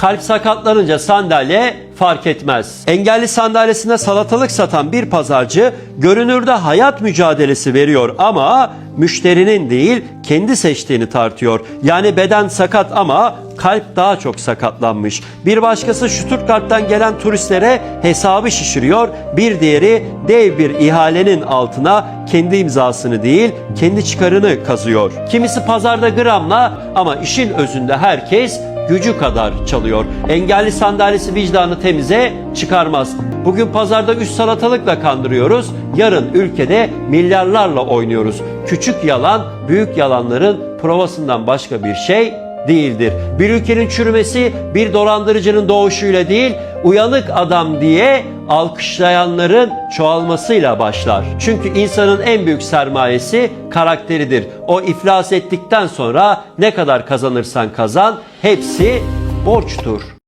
Kalp sakatlanınca sandalye fark etmez. Engelli sandalyesinde salatalık satan bir pazarcı görünürde hayat mücadelesi veriyor ama müşterinin değil kendi seçtiğini tartıyor. Yani beden sakat ama kalp daha çok sakatlanmış. Bir başkası Stuttgart'tan gelen turistlere hesabı şişiriyor. Bir diğeri dev bir ihalenin altına kendi imzasını değil kendi çıkarını kazıyor. Kimisi pazarda gramla ama işin özünde herkes gücü kadar çalıyor. Engelli sandalyesi vicdanı temize çıkarmaz. Bugün pazarda üç salatalıkla kandırıyoruz. Yarın ülkede milyarlarla oynuyoruz. Küçük yalan büyük yalanların provasından başka bir şey değildir. Bir ülkenin çürümesi bir dolandırıcının doğuşuyla değil, uyanık adam diye alkışlayanların çoğalmasıyla başlar. Çünkü insanın en büyük sermayesi karakteridir. O iflas ettikten sonra ne kadar kazanırsan kazan hepsi borçtur.